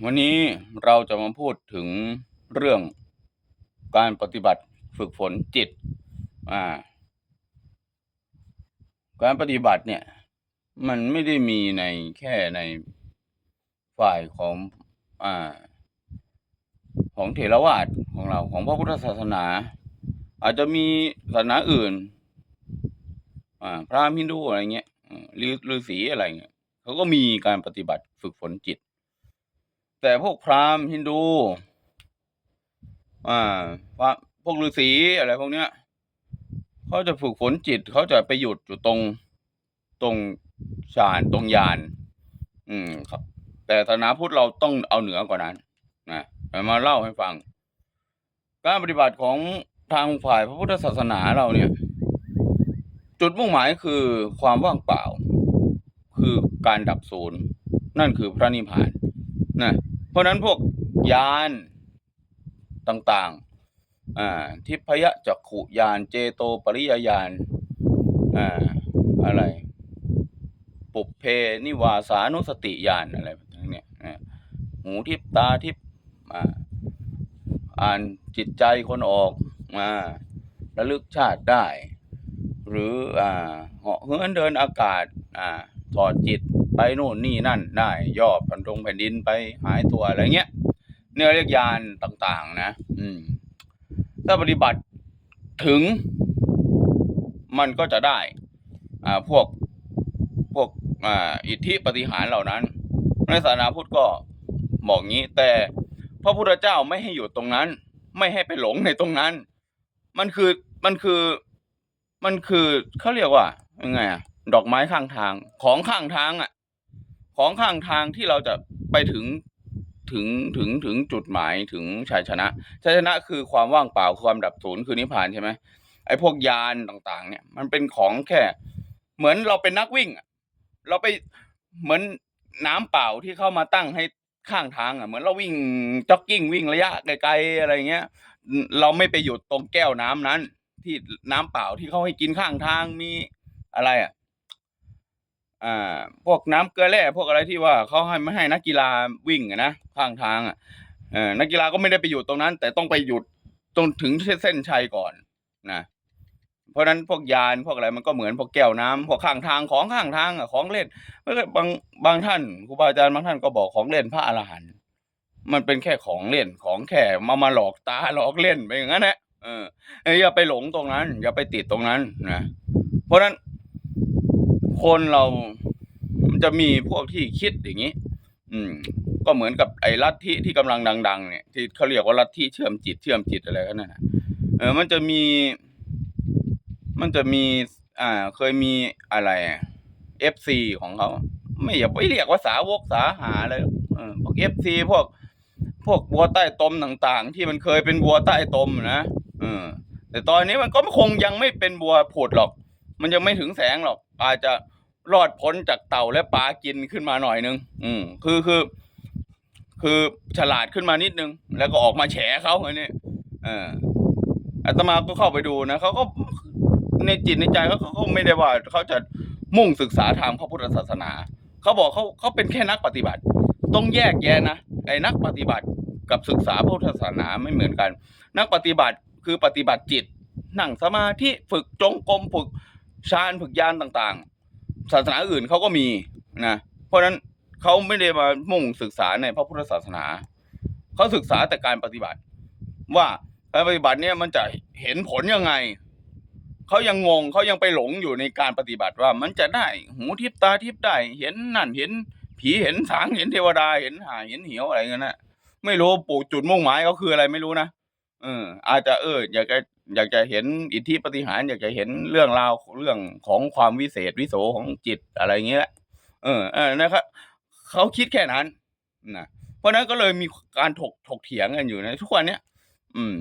วันนี้เราจะมาพูดถึงเรื่องการปฏิบัติฝึกฝนจิต อ่า การปฏิบัติเนี่ย มันไม่ได้มีในแค่ในฝ่ายของอ่า ของเถรวาทของเราของพระพุทธศาสนา อาจจะมีศาสนาอื่น อ่า พราหมณ์ฮินดูอะไรเงี้ยอืมฤฤาษีอะไรเงี้ยเขาก็มีการปฏิบัติฝึกฝนจิต แต่พวกพราหมณ์ฮินดู อ่าพระพวกฤาษีอะไรพวกเนี้ยเขาจะฝึกฝนจิตเขาจะไปหยุดอยู่ตรงตรงฌานตรงญาณอืมครับ แต่ศาสนาพุทธเราต้องเอาเหนือกว่านั้นนะมาเล่าให้ฟัง การปฏิบัติของทางฝ่ายพระพุทธศาสนาเราเนี่ย จุดมุ่งหมายคือความว่างเปล่า คือการดับศูนย์นั่นคือพระนิพพานนะ เพราะนั้นพวกยานต่างๆอ่าทิพยจักขุยานเจโตปริยญาณอ่าอะไร ปุเพนิวาสานุสติญาณอะไรแบบนี้เนี่ยหูทิพตาทิพอ่าอ่านจิตใจคนออกมาระลึกชาติได้ หรืออ่าเหาะเหินเดินอากาศอ่าถอดจิต ไปโน่นนี่นั่นได้ย่อแผ่นตรงแผ่นดินไปหายตัวอะไรเงี้ยเนี่ยเรียกยานต่างๆ นะ อืม ถ้าปฏิบัติถึง มันก็จะได้ อ่าพวกพวกอ่าอิทธิปฏิหารเหล่านั้นในศาสนาพุทธก็บอกงี้ แต่พระพุทธเจ้าไม่ให้อยู่ตรงนั้น ไม่ให้ไปหลงในตรงนั้น มันคือมันคือ มันคือเขาเรียกว่ายังไงอะดอกไม้ข้างทางของข้างทางอะ ของข้างทางที่เราจะไปถึงถึงถึงถึงจุดหมายถึงชัยชนะชัยชนะคือความว่างเปล่าความดับศูนย์คือนิพพานใช่ไหมไอ้พวกยานต่างๆ เนี่ย มันเป็นของแค่ เหมือนเราเป็นนักวิ่งเราไปเหมือนน้ำเปล่าที่เข้ามาตั้งให้ข้างทางอะเหมือนเราวิ่งจ็อกกิ้งวิ่งระยะไกลๆอะไรเงี้ย เราไม่ไปหยุดตรงแก้วน้ำนั้น ที่น้ำเปล่าที่เขาให้กินข้างทางมีอะไรอะ อ่าพวกน้ำเกลือแร่พวกอะไรที่ว่าเขาให้ไม่ให้นักกีฬาวิ่งนะข้างทางอะนักกีฬาก็ไม่ได้ไปหยุดตรงนั้น แต่ต้องไปหยุดตรงถึงเส้นชัยก่อนนะเพราะนั้นพวกยานพวกอะไรมันก็เหมือนพวกแก้วน้ำพวกข้างทางของข้างทางอะของเล่นมันก็บางบางท่านครูบาอาจารย์บางท่านก็บอกของเล่นพระอรหันต์มันเป็นแค่ของเล่นของแค่มามาหลอกตาหลอกเล่นไปอย่างนั้นแหละเอออย่าไปหลงตรงนั้น อย่าไปติดตรงนั้นนะเพราะนั้น คนเรามันจะมีพวกที่คิดอย่างนี้ อืม ก็เหมือนกับไอ้ลัทธิที่กำลังดัง ๆ เนี่ยที่เขาเรียกว่าลัทธิเชื่อมจิตเชื่อมจิตอะไรกันนั่นน่ะเออ มันจะมี มันจะมี อ่า เคยมีอะไรเอฟซีของเขาไม่อย่าไปเรียกว่าสาวกสาหาเลยเออพวกเอฟซีพวก พวกบัวใต้ตมต่างๆ ที่มันเคยเป็นบัวใต้ตมนะเออแต่ตอนนี้มันก็คงยังไม่เป็นบัวผุดหรอก มันยังไม่ถึงแสงหรอก อาจจะ รอดพ้นจากเต่าและปลากินขึ้นมาหน่อยนึง อืม คือคือ คือฉลาดขึ้นมานิดนึง แล้วก็ออกมาแฉเขาอันนี้เอออาตมาก็เข้าไปดูนะเขาก็ในจิตในใจเขาเขาก็ไม่ได้ว่าเขาจะมุ่งศึกษาทางพระพุทธศาสนา เขาบอกเขาเขาเป็นแค่นักปฏิบัติ ต้องแยกแยะนะไอ้นักปฏิบัติกับศึกษาพระพุทธศาสนาไม่เหมือนกัน นักปฏิบัติคือปฏิบัติจิต นั่งสมาธิฝึกจงกรมฝึกฌานฝึกญาณต่างๆ ศาสนาอื่นเขาก็มีนะเพราะฉะนั้นเขาไม่ได้มามุ่งศึกษาในพระพุทธศาสนาเขาศึกษาแต่การปฏิบัติ ว่าการปฏิบัติเนี่ยมันจะเห็นผลยังไงเขายังงงเขายังไปหลงอยู่ในการปฏิบัติว่ามันจะได้หูทิพตาทิพได้ เห็นนั่นเห็นผีเห็นสางเห็นเทวดาเห็นหาเห็นเหียวอะไรเงี้ยนะไม่รู้ปลูกจุดมุ่งหมายเขาคืออะไรไม่รู้นะเอออาจจะเอออยากจะ อยากจะเห็นอิทธิปฏิหาร อยากจะเห็นเรื่องราวเรื่องของความวิเศษวิโสของจิตอะไรเงี้ยเออเออนะครับเขาคิดแค่นั้นนะเพราะนั้นก็เลยมีการถกถกเถียงกันอยู่ในทุกวันเนี้ยอืม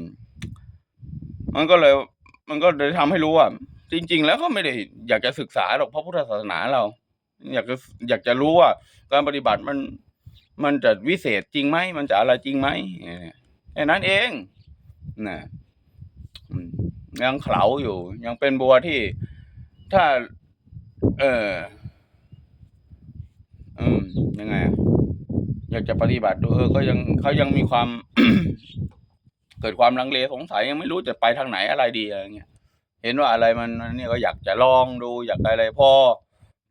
มันก็เลย มันก็เลยทำให้รู้ว่าจริง ๆ แล้วก็ไม่ได้อยากจะศึกษาหรอกพระพุทธศาสนาเรา อยากจะอยากจะรู้ว่า การปฏิบัติมันมันจะวิเศษจริงไหมมันจะอะไรจริงไหมแค่นั้นเองนะ ยังเขลาอยู่ ยังเป็นบัวที่ถ้า เออ อืมยังไง อยากจะปฏิบัติดูเออก็ยังเขายังมีความ เกิดความลังเลสงสัยยังไม่รู้จะไปทางไหนอะไรดีอะไรเงี้ยเห็นว่าอะไรมันนี่ก็อยากจะลองดูอยากอะไรพอ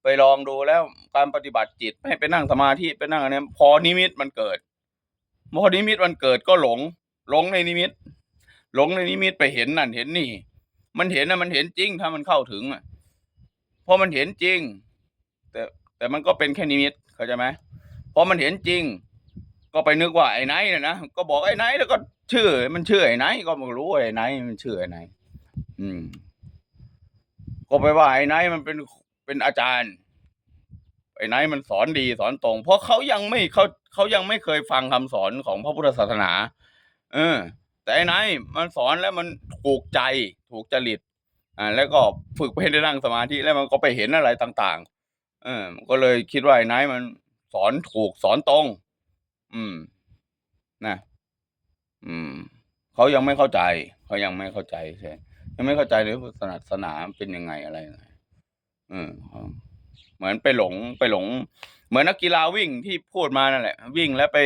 ไปลองดูแล้วการปฏิบัติจิตให้ไปนั่งสมาธิไปนั่งอะไรพอนิมิตมันเกิดพอนิมิตมันเกิดก็หลง หลงในนิมิต หลงในนิมิตไปเห็นนั่นเห็นนี่ มันเห็นนะมันเห็นจริงถ้ามันเข้าถึงอะเพราะมันเห็นจริง แต่แต่มันก็เป็นแค่นิมิตเข้าใจไหมพอมันเห็นจริง ก็ไปนึกว่าไอ้ไนนะนะก็บอกไอ้ไนแล้วก็ชื่อ มันชื่อไอ้ไนก็ไม่รู้ว่าไอ้ไนมันชื่อไอ้ไนอืม ก็ไปว่าไอ้ไนมันเป็นเป็นอาจารย์ไอ้ไนท์มันสอนดีสอนตรง เพราะเขายังไม่เขาเขายังไม่เคยฟังคำสอนของพระพุทธศาสนา เออ แต่ไอ้นท์มันสอนแล้วมันถูกใจถูกจริตอ่าแล้วก็ฝึกไปได้นั่งสมาธิแล้วมันก็ไปเห็นอะไรต่างๆเออก็เลยคิดว่าไอ้นท์มันสอนถูกสอนตรง อืม นะ อืมเขายังไม่เข้าใจเขายังไม่เข้าใจใช่ยังไม่เข้าใจเลยศาสนาเป็นยังไงอะไรยังไงเออเหมือนไปหลงไปหลง เหมือนนักกีฬาวิ่งที่พูดมานั่นแหละ วิ่งแล้วไป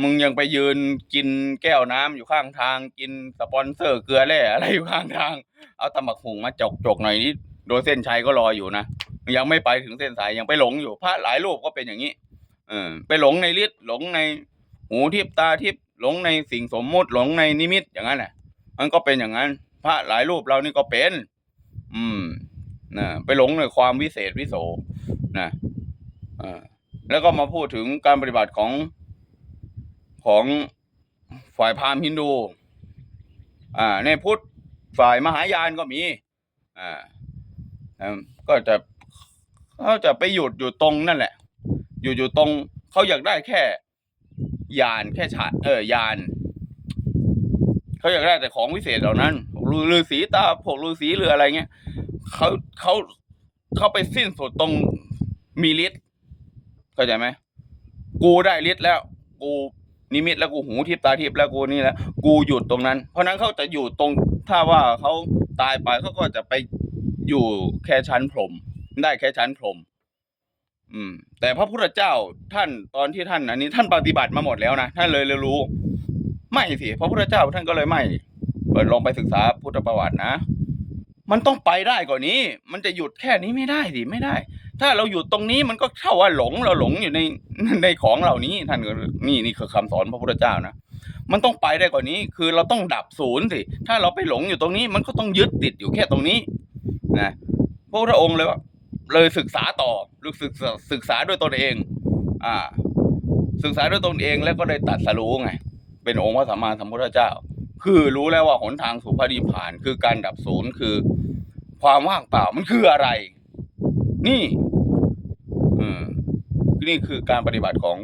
มึงยังไปยืนกินแก้วน้ำอยู่ข้างทาง กินสปอนเซอร์เกลือแร่อะไรอยู่ข้างทาง เอาตำบักหุงมาจกจกหน่อยนี่โดยเส้นชัยก็รออยู่นะยังไม่ไปถึงเส้นสายยังไปหลงอยู่พระหลายรูปก็เป็นอย่างนี้เออไปหลงในฤทธิ์หลงในหูทิพตาทิพหลงในสิ่งสมมุติหลงในนิมิตอย่างนั้นแหละมันก็เป็นอย่างนั้น พระหลายรูปเรานี่ก็เป็น อืมนะไปหลงในความวิเศษวิโสนะอ่าแล้วก็มาพูดถึงการปฏิบัติของ ของฝ่ายพราหมณ์ฮินดู อ่า ในพุทธฝ่ายมหายานก็มี อ่าก็จะเขาจะไปหยุดอยู่ตรงนั่นแหละ อยู่อยู่ตรงเขาอยากได้แค่ยานแค่ฉาเออยานเขาอยากได้แต่ของวิเศษเหล่านั้นพวกฤาษีตาพวกฤาษีหรืออะไรเงี้ยเขาเขาเขาไปสิ้นสุดตรงมีฤทธิ์เข้าใจไหมกูได้ฤทธิ์แล้ว กู นิมิตแล้วกูหูทิพตาทิพแล้วกูนี่แล้วกูหยุดตรงนั้น เพราะนั้นเขาจะอยู่ตรงถ้าว่าเขาตายไปเขาก็จะไปอยู่แค่ชั้นพรหมได้แค่ชั้นพรหมอืม แต่พระพุทธเจ้าท่านตอนที่ท่านอันนี้ ท่านปฏิบัติมาหมดแล้วนะท่านเลยเลยรู้ ไม่สิพระพุทธเจ้าท่านก็เลยไม่เปิดลองไปศึกษาพุทธประวัตินะมันต้องไปได้กว่านี้ มันจะหยุดแค่นี้ไม่ได้สิไม่ได้ ถ้าเราหยุดตรงนี้มันก็เท่าว่าหลงเราหลงอยู่ในในของเหล่านี้ท่านก็นี่นี่คือคำสอนพระพุทธเจ้านะมันต้องไปได้กว่านี้ คือเราต้องดับศูนย์สิถ้าเราไปหลงอยู่ตรงนี้ มันก็ต้องยึดติดอยู่แค่ตรงนี้นะพระพุทธองค์เลยว่าเลยศึกษาต่อหรือศึกษาศึกษาด้วยตนเอง อ่า ศึกษาด้วยตนเองแล้วก็ได้ตัดสรู้ไง เป็นองค์พระสัมมาสัมพุทธเจ้า คือรู้แล้วว่าหนทางสู่พระนิพพาน คือการดับศูนย์คือ ความว่างเปล่ามันคืออะไร นี่อืมนี่คือการปฏิบัติของ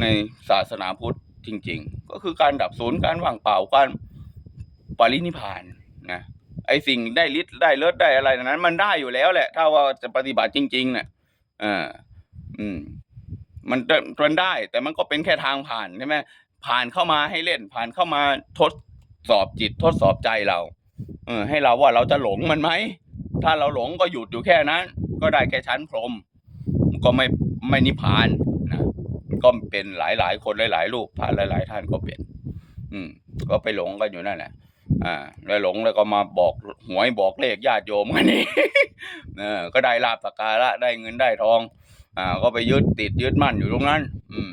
ในศาสนาพุทธจริง ๆ ก็คือการดับศูนย์การว่างเปล่าการปรินิพานนะไอสิ่งได้ฤทธิ์ได้เลิศได้อะไรนั้น มันได้อยู่แล้วแหละ ถ้าว่าจะปฏิบัติจริง ๆ เนี่ยอ่าอืม มันมันได้ แต่มันก็เป็นแค่ทางผ่านใช่ไหมผ่านเข้ามาให้เล่น ผ่านเข้ามาทดสอบจิต ทดสอบใจเรา เออ ให้เราว่าเราจะหลงมันไหม ถ้าเราหลงก็หยุดอยู่แค่นั้น ก็ได้แค่ชั้นพรมก็ไม่ไม่นิพพานนะก็เป็นหลายหลายคนหลายๆรูปพระหลาย ๆ ท่านก็เป็น อืม ก็ไปหลงกันอยู่นั่นแหละอ่า แล้วหลงแล้วก็มาบอกหวยบอกเลขญาติโยมกันนี่เออก็ได้ลาบสักการะได้เงินได้ทอง อ่า ก็ไปยึดติดยึดมั่นอยู่ตรงนั้น อืม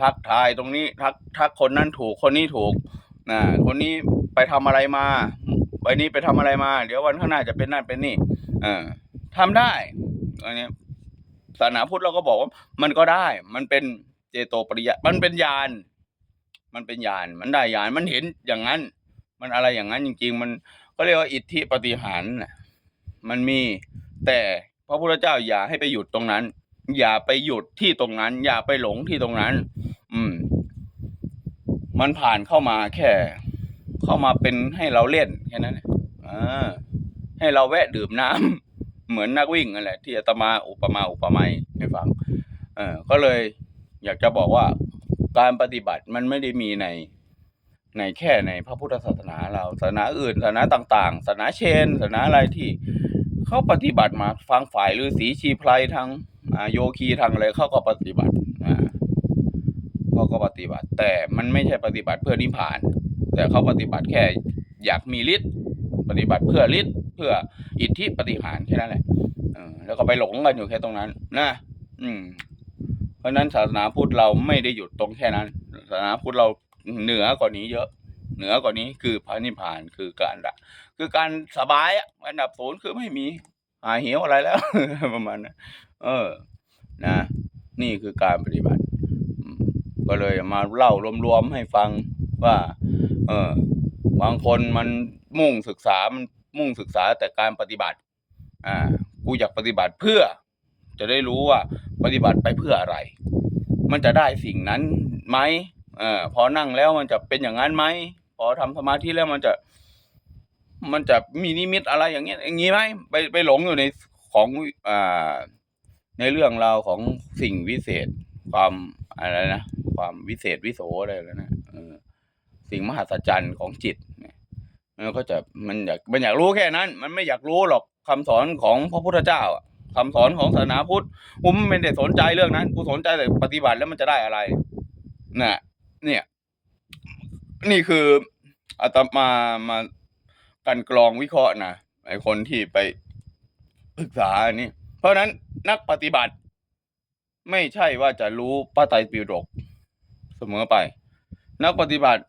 ทักทายตรงนี้ ทักทักคนนั้นถูกคนนี้ถูกนะคนนี้ไปทำอะไรมาไปนี้ไปทำอะไรมา เดี๋ยววันข้างหน้าจะเป็นนั่นเป็นนี่ เออ ทำได้อันนี้ศาสนาพุทธเราก็บอกว่า มันก็ได้ มันเป็นเจโตปริยะมันเป็นญาณมันเป็นญาณมันได้ญาณมันเห็นอย่างนั้น มันอะไรอย่างนั้นจริง ๆ มันก็เรียกว่าอิทธิปฏิหารน่ะมันมีแต่พระพุทธเจ้าอย่าให้ไปหยุดตรงนั้น อย่าไปหยุดที่ตรงนั้น อย่าไปหลงที่ตรงนั้น อืม มันผ่านเข้ามาแค่ เข้ามาเป็นให้เราเล่นแค่นั้นอ่าให้เราแวะดื่มน้ำ เหมือนนักวิ่งนั่นแหละที่อาตมาอุปมาอุปไมยให้ฟังเออก็เลยอยากจะบอกว่าการปฏิบัติมันไม่ได้มีในในแค่ในพระพุทธศาสนาเราศาสนาอื่นศาสนาต่างๆศาสนาเชนศาสนาอะไรที่เขาปฏิบัติมาฟังฝ่ายฤาษีชีไพรทางโยคีทางอะไรเขาก็ปฏิบัติเขาก็ปฏิบัติ แต่มันไม่ใช่ปฏิบัติเพื่อนิพพาน แต่เขาปฏิบัติแค่อยากมีฤทธิ์ ปฏิบัติเพื่อฤทธิ์เพื่ออิทธิปฏิหารแค่นั้นแหละอแล้วก็ไปหลงกันอยู่แค่ตรงนั้น นะอืม เพราะฉะนั้นศาสนาพุทธเราไม่ได้หยุดตรงแค่นั้น ศาสนาพุทธเราเหนือกว่านี้เยอะ เหนือกว่านี้คือพระนิพพานคือการละคือการสบายอะอันดับศูนย์คือไม่มีหายหิวอะไรแล้ว ประมาณนั้นเออ นะ นี่คือการปฏิบัติมก็เลยมาเล่ารวมๆให้ฟังว่า เออ บางคนมันมุ่งศึกษามันมุ่งศึกษาแต่การปฏิบัติอ่ากูอยากปฏิบัติเพื่อ จะได้รู้ว่าปฏิบัติไปเพื่ออะไร มันจะได้สิ่งนั้นไหมเออพอนั่งแล้วมันจะเป็นอย่างนั้นไหมพอทำสมาธิแล้วมันจะ มันจะมีนิมิตอะไรอย่างเงี้ยอย่างงี้ไหมไปไปหลงอยู่ในของอ่าในเรื่องราวของสิ่งวิเศษ ความอะไรนะความวิเศษวิโสอะไรแล้วนะ สิ่งมหัศจรรย์ของจิตเนี่ยมันก็จะมันอยากมันอยากรู้แค่นั้น มันไม่อยากรู้หรอกคำสอนของพระพุทธเจ้าอะคำสอนของศาสนาพุทธกูไม่ได้สนใจเรื่องนั้นกูสนใจแต่ปฏิบัติแล้วมันจะได้อะไรน่ะเนี่ย นี่คืออาตมามากันกรองวิเคราะห์นะไอคนที่ไปศึกษาอันนี้ เพราะฉะนั้นนักปฏิบัติ ไม่ใช่ว่าจะรู้พระไตรปิฎกเสมอไป นักปฏิบัติ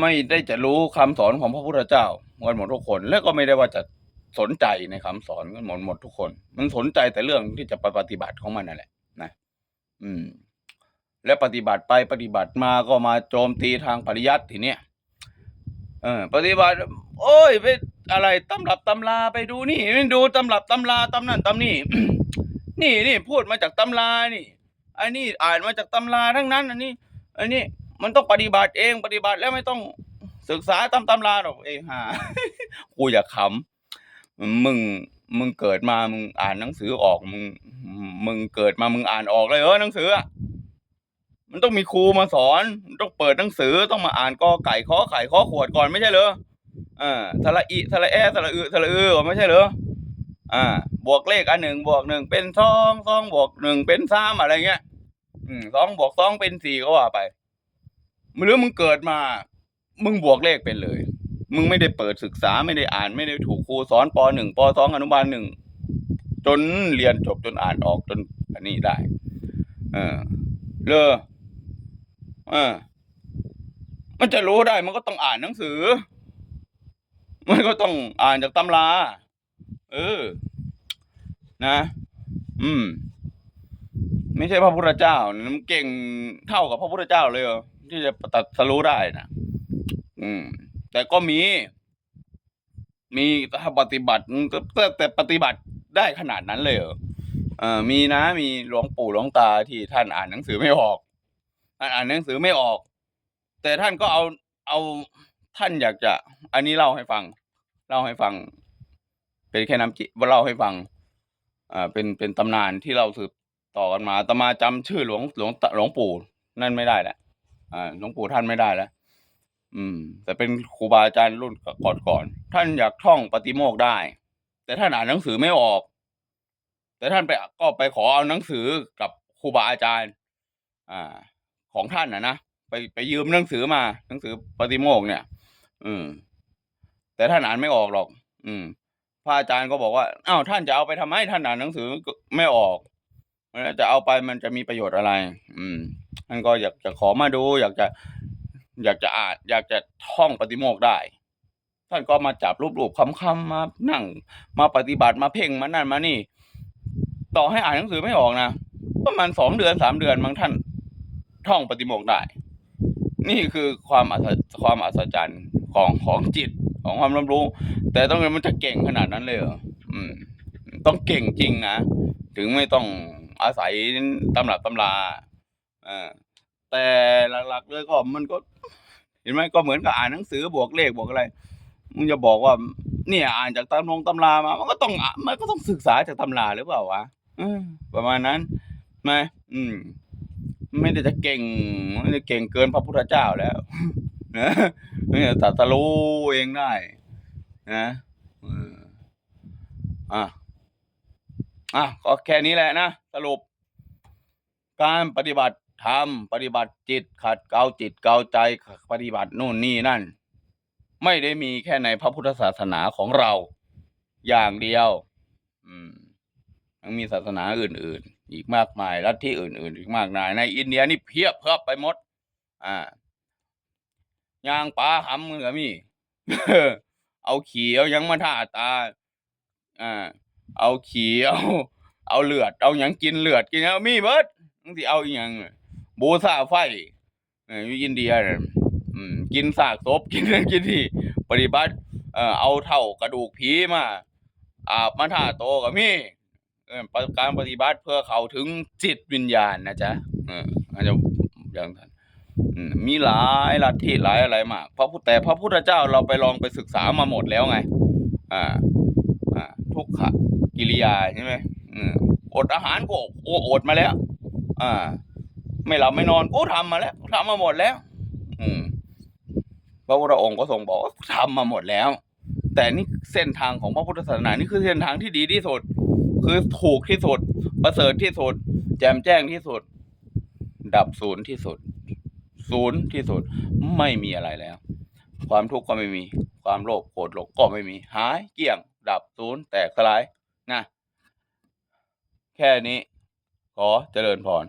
ไม่ได้จะรู้คำสอนของพระพุทธเจ้ากันหมดทุกคน และก็ไม่ได้ว่าจะสนใจในคำสอนกันหมดหมดทุกคน มันสนใจแต่เรื่องที่จะไปปฏิบัติของมันนั่นแหละนะอืม และปฏิบัติไปปฏิบัติมาก็มาโจมตีทางปริยัติทีเนี้ยเออ ปฏิบัติ โอ้ยไปอะไรตำรับตำราไปดูนี่ดูตำรับตำราตำนั่นตำนี่นี่นี่พูดมาจากตำรานี่อันนี้อ่านมาจากตำราทั้งนั้น อันนี้ อันนี้ มันต้องปฏิบัติเองปฏิบัติแล้วไม่ต้องศึกษาตามตำราหรอกเองฮะกูอยากขำมึงมึงเกิดมามึงอ่านหนังสือออกมึงมึงเกิดมามึงอ่านออกเลยเออหนังสืออะมันต้องมีครูมาสอน ต้องเปิดหนังสือต้องมาอ่านกอไก่ข้อไข่ข้อขวดก่อนไม่ใช่เหรออ่าสระอิสระแอสระอึสระอือไม่ใช่เหรออ่า บวกเลขอันหนึ่งบวกหนึ่งเป็นสองสองบวกหนึ่งเป็นสามอะไรเงี้ย อืมสองบวกสองเป็นสี่ก็ว่าไป หรือมึงเกิดมา มึงบวกเลขเป็นเลย มึงไม่ได้เปิดศึกษาไม่ได้อ่านไม่ได้ถูกครูสอนปหนึ่งปสองอนุบาลหนึ่งจนเรียนจบจนอ่านออกจนอันนี้ได้ เออเลอเออมันจะรู้ได้มันก็ต้องอ่านหนังสือ มันก็ต้องอ่านจากตำรา เออ นะ อืม ไม่ใช่พระพุทธเจ้า มันเก่งเท่ากับพระพุทธเจ้าเลยเหรอ ที่จะตัดสรู้ได้นะอืม แต่ก็มี มีถ้าปฏิบัติแต่แต่ปฏิบัติได้ขนาดนั้นเลยเหรอเออมีนะ มีหลวงปู่หลวงตาที่ท่านอ่านหนังสือไม่ออกท่านอ่านหนังสือไม่ออก แต่ท่านก็เอาเอาท่านอยากจะ อันนี้เล่าให้ฟัง เล่าให้ฟัง เป็นแค่น้ำจิว่าเล่าให้ฟัง อ่า เป็นเป็นตำนานที่เราสืบต่อกันมาอาตมาจำชื่อหลวงหลวงตหลวงปู่นั่นไม่ได้แหละ อ่าหลวงปู่ท่านไม่ได้แล้วอืม แต่เป็นครูบาอาจารย์รุ่นก่อนก่อนท่านอยากท่องปฏิโมกได้ แต่ท่านอ่านหนังสือไม่ออก แต่ท่านไปก็ไปขอเอาหนังสือกับครูบาอาจารย์ อ่า ของท่านนะนะไปไปยืมหนังสือมา หนังสือปฏิโมกเนี่ย อืม แต่ท่านอ่านไม่ออกหรอก อืมพระอาจารย์ก็บอกว่าอ้าวท่านจะเอาไปทำไมท่านอ่านหนังสือไม่ออกแล้วจะเอาไปมันจะมีประโยชน์อะไร อืม ท่านก็อยากจะขอมาดู อยากจะ อยากจะอ่านอยากจะท่องปฏิโมกได้ ท่านก็มาจับรูปๆคำๆมานั่ง มาปฏิบัติมาเพ่งมานั่นมานี่ ต่อให้อ่านหนังสือไม่ออกนะประมาณสองเดือนสามเดือนบางท่านท่องปฏิโมกได้ นี่คือความอัศความอัศจรรย์ของของจิตของความรับรู้ แต่ต้องมันจะเก่งขนาดนั้นเลยเหรออืม ต้องเก่งจริงนะ ถึงไม่ต้องอาศัยตำรับตำรา อ่าแต่หลักๆเลยก็มันก็ เห็นไหมก็เหมือนกับอ่านหนังสือบวกเลขบวกอะไรมึงจะบอกว่า เนี่ย อ่านจากตำรงตำรามา มันก็ต้องมันก็ต้องศึกษาจากตำราหรือเปล่าวะประมาณนั้นไหมอืม ไม่ได้จะเก่งไม่ได้เก่งเกินพระพุทธเจ้าแล้วนะเนี่ยตัดสรู้เองได้นะอออะอะก็แค่นี้แหละนะสรุป การปฏิบัติ ธรรมปฏิบัติจิตขัดเกลาจิตเกลาใจปฏิบัตินู่นนี่นั่น ไม่ได้มีแค่ในพระพุทธศาสนาของเรา อย่างเดียว อืมยังมีศาสนาอื่น ๆ อีกมากมายลัทธิอื่น ๆ อีกมากมาย ในอินเดียนี่เพียบเพิบไปหมด อ่ายางปลาหำมือมีเอาขี่เอายังมาท่าตา อ่า เอาขี่เอาเอาเลือด เอาหยังกินเลือดกินเอามีเบิดมึงสิเอาอีหยัง บูซาไฟอยู่อินเดียน่ะอืมกินซากศพกินนั่นกินนี่ปฏิบัติเอาเท่ากระดูกผีมาอาบมาท่าโตก็มีเออปฏิการปฏิบัติเพื่อเขาถึงจิตวิญญาณนะจ๊ะอออาจจะอย่างนั้นมีหลายลัทธิหลายอะไรมากพระพุทธแต่พระพุทธเจ้าเราไปลองไปศึกษามาหมดแล้วไง อ่า อ่า ทุกขกิริยาใช่ไหมอืมอดอาหารก็โอ้อดมาแล้ว อ่า ไม่หลับไม่นอนก็ทำมาแล้วทำมาหมดแล้ว อืมพระพุทธองค์ก็ทรงบอกว่าทำมาหมดแล้ว แต่นี่เส้นทางของพระพุทธศาสนานี่คือเส้นทางที่ดีที่สุด คือถูกที่สุด ประเสริฐที่สุด แจ่มแจ้งที่สุด ดับศูนย์ที่สุด ศูนย์ที่สุด ไม่มีอะไรแล้ว ความทุกข์ก็ไม่มี ความโลภโกรธหลงก็ไม่มี หายเกลี้ยง ดับศูนย์แตกสลายนะแค่นี้ ขอเจริญพร